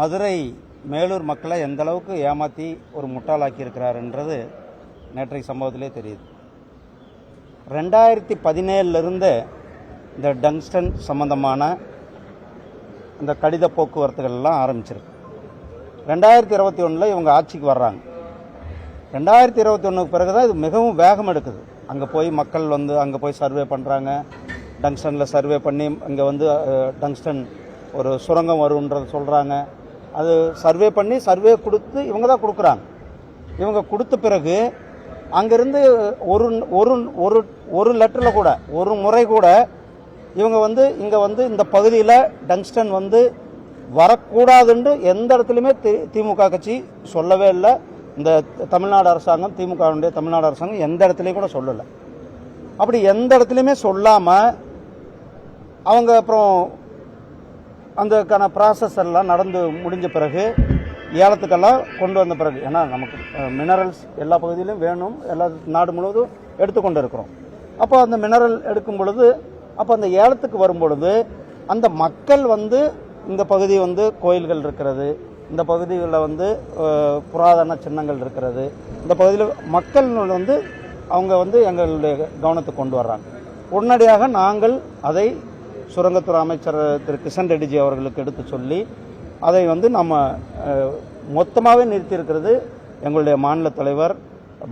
மதுரை மேலூர் மக்களை எந்த அளவுக்கு ஏமாற்றி ஒரு முட்டாளாக்கி இருக்கிறாருன்றது நேற்றைய சம்பவத்திலே தெரியுது. ரெண்டாயிரத்தி பதினேழுலேருந்து இந்த டங்ஸ்டன் சம்பந்தமான இந்த கடித போக்குவரத்துகள் எல்லாம் ஆரம்பிச்சிருக்கு. ரெண்டாயிரத்தி இருபத்தி ஒன்றில் இவங்க ஆட்சிக்கு வர்றாங்க. ரெண்டாயிரத்தி இருபத்தி ஒன்றுக்கு பிறகு தான் இது மிகவும் வேகம் எடுக்குது. அங்கே போய் மக்கள் வந்து அங்கே போய் சர்வே பண்ணுறாங்க டங்ஸ்டனில் சர்வே பண்ணி இங்கே வந்து டங்ஸ்டன் ஒரு சுரங்கம் வரும்ன்றது சொல்கிறாங்க அது சர்வே பண்ணி சர்வே கொடுத்து இவங்க தான் கொடுக்குறாங்க. இவங்க கொடுத்த பிறகு அங்கேருந்து ஒரு ஒரு ஒரு ஒரு லெட்டரில் கூட ஒரு முறை கூட இவங்க வந்து இங்கே வந்து இந்த பகுதியில் டங்ஸ்டன் வந்து வரக்கூடாதுன்னு எந்த இடத்துலையுமே தி- திமுக கட்சி சொல்லவே இல்லை. இந்த தமிழ்நாடு அரசாங்கம் திமுகவுடைய தமிழ்நாடு அரசாங்கம் எந்த இடத்துலையும் கூட சொல்லலை. அப்படி எந்த இடத்துலையுமே சொல்லாமல் அவங்க அப்புறம் அதுக்கான ப்ராசஸ் எல்லாம் நடந்து முடிஞ்ச பிறகு ஏலத்துக்கெல்லாம் கொண்டு வந்த பிறகு ஏன்னா நமக்கு மினரல்ஸ் எல்லா பகுதியிலும் வேணும் எல்லா நாடு முழுவதும் எடுத்துக்கொண்டு இருக்கிறோம் அப்போ அந்த மினரல் எடுக்கும் பொழுது அப்போ அந்த ஏலத்துக்கு வரும் பொழுது அந்த மக்கள் வந்து இந்த பகுதி வந்து கோயில்கள் இருக்கிறது இந்த பகுதிகளில் வந்து புராதன சின்னங்கள் இருக்கிறது இந்த பகுதியில் மக்கள் வந்து அவங்க வந்து எங்களுடைய கவனத்துக்கு கொண்டு வர்றாங்க. உடனடியாக நாங்கள் அதை சுரங்கத்துறை அமைச்சர் திரு கிஷன் ரெட்டிஜி அவர்களுக்கு எடுத்து சொல்லி அதை வந்து நம்ம மொத்தமாகவே நிறுத்தியிருக்கிறது எங்களுடைய மாநில தலைவர்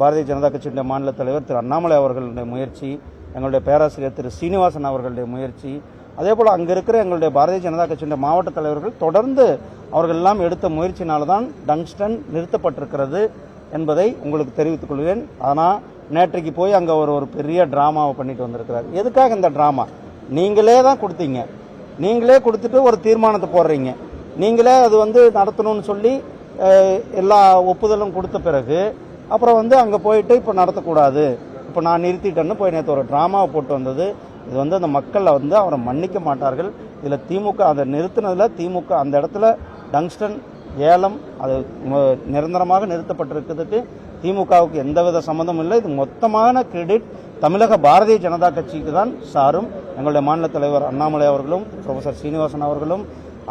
பாரதிய ஜனதா கட்சியினுடைய மாநில தலைவர் திரு அண்ணாமலை அவர்களுடைய முயற்சி எங்களுடைய பேராசிரியர் திரு சீனிவாசன் அவர்களுடைய முயற்சி. அதே போல் அங்கே இருக்கிற எங்களுடைய பாரதிய ஜனதா கட்சியினுடைய மாவட்ட தலைவர்கள் தொடர்ந்து அவர்கள் எல்லாம் எடுத்த முயற்சினால்தான் டங்ஸ்டன் நிறுத்தப்பட்டிருக்கிறது என்பதை உங்களுக்கு தெரிவித்துக் கொள்வேன் ஆனால் நேற்றைக்கு போய் அங்கே ஒரு ஒரு பெரிய ட்ராமாவை பண்ணிட்டு வந்திருக்கிறார். எதுக்காக இந்த ட்ராமா? நீங்களே தான் கொடுத்தீங்க. நீங்களே கொடுத்துட்டு ஒரு தீர்மானத்தை போடுறீங்க. நீங்களே அது வந்து நடத்தணும்னு சொல்லி எல்லா ஒப்புதலும் கொடுத்த பிறகு அப்புறம் வந்து அங்கே போயிட்டு இப்போ நடத்தக்கூடாது. இப்போ நான் நிறுத்திட்டேன்னு போய் நேற்று ஒரு ட்ராமாவை போட்டு வந்தது. இது வந்து அந்த மக்களை வந்து அவரை மன்னிக்க மாட்டார்கள். இதில் திமுக அதை நிறுத்தினதில் திமுக அந்த இடத்துல டங்ஸ்டன் ஏலம் அது நிரந்தரமாக நிறுத்தப்பட்டிருக்கிறதுக்கு திமுகவுக்கு எந்தவித சம்மந்தமும் இல்லை. இது மொத்தமான கிரெடிட். தமிழக பாரதிய ஜனதா கட்சிக்கு தான் சாரும் எங்களுடைய மாநில தலைவர் அண்ணாமலை அவர்களும் ப்ரொஃபசர் சீனிவாசன் அவர்களும்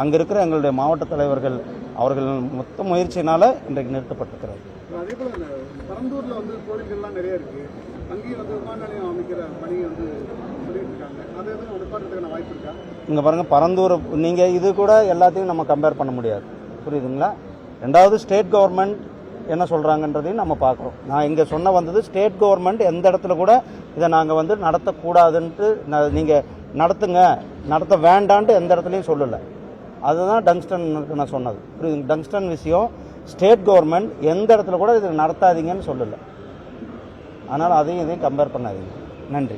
அங்கே இருக்கிற எங்களுடைய மாவட்ட தலைவர்கள் அவர்கள் மொத்த முயற்சியினால இன்றைக்கு நிறுத்தப்பட்டிருக்கிறது. பரந்தூர்ல வந்து நிறைய அங்கேயும் விமான நிலையம் அமைக்கிற பணியை இங்கே பாருங்கள் பரந்தூர் நீங்கள் இது கூட எல்லாத்தையும் நம்ம கம்பேர் பண்ண முடியாது. புரியுதுங்களா? ரெண்டாவது ஸ்டேட் கவர்மெண்ட் என்ன சொல்கிறாங்கன்றதையும் நம்ம பார்க்குறோம். நான் இங்கே சொன்ன வந்தது ஸ்டேட் கவர்மெண்ட் எந்த இடத்துல கூட இதை நாங்கள் வந்து நடத்தக்கூடாதுன்ட்டு நீங்கள் நடத்துங்க நடத்த வேண்டான்ட்டு எந்த இடத்துலையும் சொல்லலை. அதுதான் டங்ஸ்டனுக்கு நான் சொன்னது. புரியுது? டங்ஸ்டன் விஷயம் ஸ்டேட் கவர்மெண்ட் எந்த இடத்துல கூட இது நடத்தாதீங்கன்னு சொல்லலை. அதனால் அதையும் இதையும் கம்பேர் பண்ணாதீங்க. நன்றி.